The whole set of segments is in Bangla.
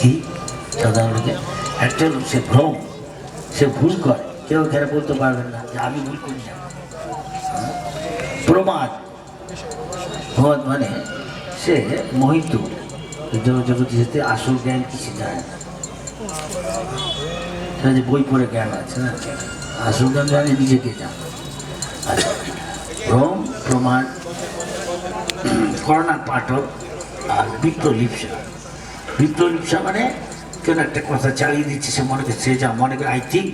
কি? সাধারণ একটা সে ভ্রম, সে ভুল করে, কেউ এখানে বলতে পারবেন না যে আমি ভুল করি না। প্রমাদ প্রমাদ মানে সে মোহিত জগতে আসল জ্ঞান কিছু জানে না। যে বই পড়ে জ্ঞান আছে না? আসল জ্ঞান জানে, নিজেকে জানে। আচ্ছা ভ্রম প্রমাণ করোনা পাঠক আর বিপ্রলিপসা বিপ্রলিপসা মানে কেন একটা কথা চালিয়ে দিচ্ছে সে মনে করছে যা মনে করে আই থিঙ্ক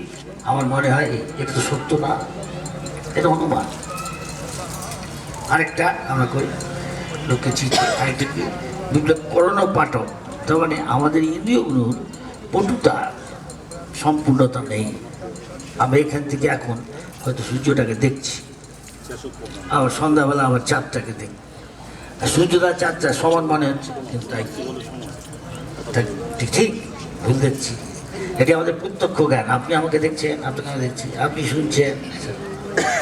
আমার মনে হয় এটা তো সত্য না, এটা অনুমান। আরেকটা আমরা করি, লোককে চিঠি আরেকটা কি বিপ্লব করোনা পাঠক, তার মানে আমাদের ইন্দ্রিয়গুলোর পটুতা সম্পূর্ণতা নেই। আমরা এখান থেকে এখন হয়তো সূর্যটাকে দেখছি, আবার সন্ধ্যাবেলা আবার চাঁদটাকে দেখি আর সূর্যটা চাঁদটা সমান মনে হচ্ছে, কিন্তু? তাই ঠিক ভুল দেখছি। এটি আমাদের প্রত্যক্ষ জ্ঞান। আপনি আমাকে দেখছেন, আপনাকে আমি দেখছি, আপনি শুনছেন।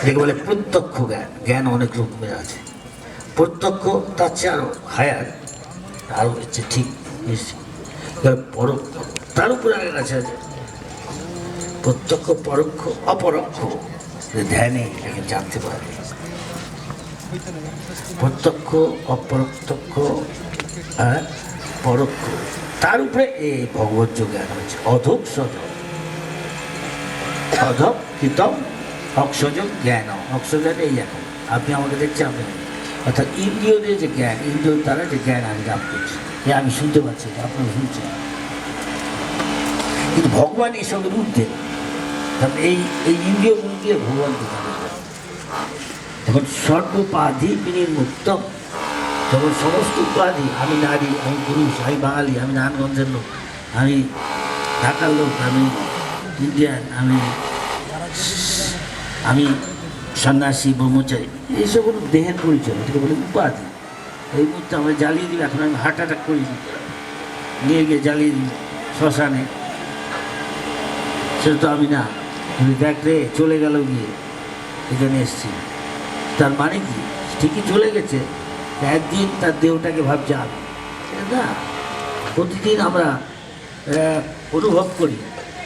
এটাকে বলে প্রত্যক্ষ জ্ঞান। জ্ঞান অনেক রকমের আছে। প্রত্যক্ষ, তার চেয়ে আরও হায়ার, আরও হচ্ছে ঠিক পরোক্ষ, তার উপরে আরেক আছে। প্রত্যক্ষ, পরোক্ষ, অপরোক্ষ ধ্যানে এটাকে জানতে পারে। প্রত্যক্ষ অপ্রত্যক্ষ আর পরোক্ষ। তার উপরে এই ভগবত জ্ঞান হচ্ছে অধক সজক অধক কীতম অক্ষযোগ জ্ঞান। অক্ষযোগ এই এখন আপনি আমাকে দেখছেন আপনি অর্থাৎ ইন্দ্রিয়দের যে জ্ঞান ইন্দ্রিয় দ্বারা যে জ্ঞান আমি লাভ করছি। যে আমি শুনতে পাচ্ছি আপনারা শুনছেন। কিন্তু ভগবান এসবের ঊর্ধ্বে কারণ এই এই ইন্দ্রিয়গুলো দিয়ে ভগবানকে যখন সর্বোপাধি বিনির্মুক্ত যখন সমস্ত উপাধি, আমি নারী, আমি পুরুষ, আমি বাঙালি, আমি নারায়ণগঞ্জের লোক, আমি ঢাকার লোক, আমি ইন্ডিয়ান, আমি আমি সন্ন্যাসী, ব্রহ্মচারী এইসব হলো দেহের পরিচয়, এটাকে বলে উপাধি। এই মুহূর্তে আমরা জ্বালিয়ে দিই, এখন আমি হার্ট অ্যাটাক করি। নিয়ে গিয়ে জ্বালিয়ে দিই শ্মশানে। সেটা তো আমি না, তুমি দেখ রে, চলে গেল গিয়ে, এখানে এসছি। তার মানে কি? ঠিকই চলে গেছে। একদিন তার দেহটাকে ভাবছে আমি না, প্রতিদিন আমরা অনুভব করি।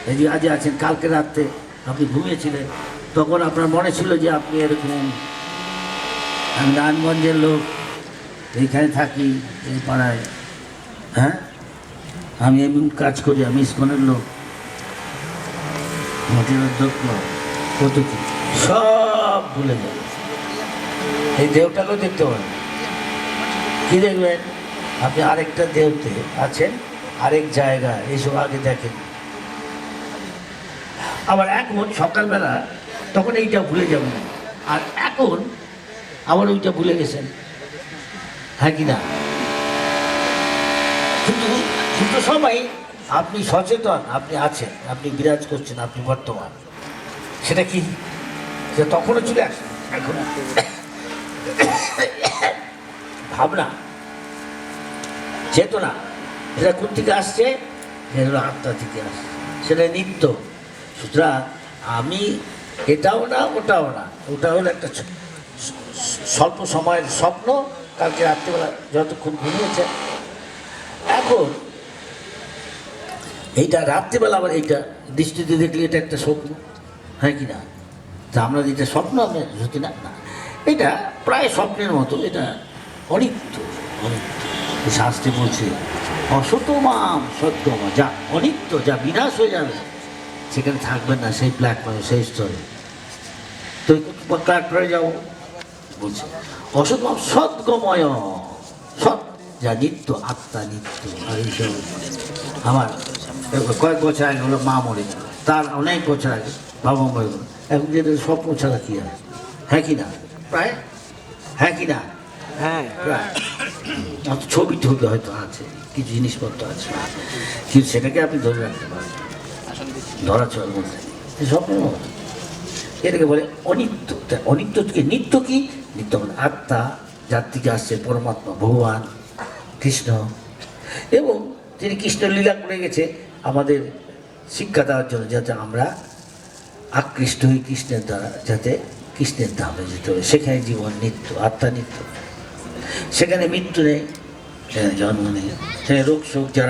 এই যে আজ আছেন, কালকে রাত্রে আপনি ঘুমিয়েছিলেন, তখন আপনার মনে ছিল যে আপনি এরকম আমি নারায়ণগঞ্জের লোক এইখানে থাকি এই পাড়ায় হ্যাঁ? আমি এমন কাজ করি, আমি ইস্কনের লোক মতের অধ্যক্ষ, কত কি, সব ভুলে যাবে এই দেহটাকেও দেখতে পারেন কি দেখবেন? আপনি আরেকটা দেহতে আছেন, আরেক জায়গায় এইসব আগে দেখেন। আবার এখন সকালবেলা তখন এইটা ভুলে যাবেন। আর এখন আবার ওইটা ভুলে গেছেন। হ্যাঁ কি না? কিন্তু কিন্তু সবাই আপনি সচেতন, আপনি আছেন, আপনি বিরাজ করছেন, আপনি বর্তমান। সেটা কি? সে তখনও চলে আসে এখন ভাবনা, চেতনা সেটা কোন থেকে আসছে? সেটা হলো আত্মা থেকে আসছে। সেটা নিত্য। সুতরাং আমি এটাও না, ওটাও না। ওটা হলো একটা স্বল্প সময়ের স্বপ্ন। কালকে রাত্রিবেলা যতক্ষণ ঘুমিয়েছে। এখন এইটা রাত্রিবেলা আবার এইটা দৃষ্টিতে দেখলে এটা একটা স্বপ্ন হ্যাঁ কি না? তা আমরা যেটা স্বপ্ন আমরা সত্যি না? না। এটা প্রায় স্বপ্নের মতো। এটা অনিত্য শাস্ত্রে বলছে অসতমাম সত্যম যা অনিত্য, যা বিনাশ হয়ে যাবে। সেখানে থাকবেন না সেই প্ল্যাটফর্মে সেই স্তরে। তো প্ল্যাটফর্মে যাও। বলছে অসতমাম সদ্গময়, সৎ, যা নিত্য, আত্মা নিত্য আমার কয়েক বছর আগে হলো মা মরে গেল। তার অনেক বছর আগে বাবা মরে গেল। এখন যেটা সব ছাড়া কি হয় হ্যাঁ কি না? প্রায়? হ্যাঁ কি না? হ্যাঁ প্রায় ছবি টবি হয়তো আছে কিছু জিনিসপত্র আছে। কিন্তু সেটাকে আপনি ধরে রাখতে পারেন। ধরা এই স্বপ্নের মতো। এটাকে বলে অনিত্য। তা অনিত্য থেকে নিত্য কি? নিত্য মানে আত্মা যার থেকে আসছে পরমাত্মা ভগবান কৃষ্ণ। এবং তিনি কৃষ্ণ লীলা করে গেছে আমাদের শিক্ষা দেওয়ার জন্য যাতে আমরা আকৃষ্ট হই কৃষ্ণের দ্বারা যাতে কৃষ্ণের ধামে যেতে হবে সেখানে জীবন নিত্য আত্মা নিত্য। সেখানে মৃত্যু নেই সেখানে জন্ম নেই সেখানে রোগ শোক যারা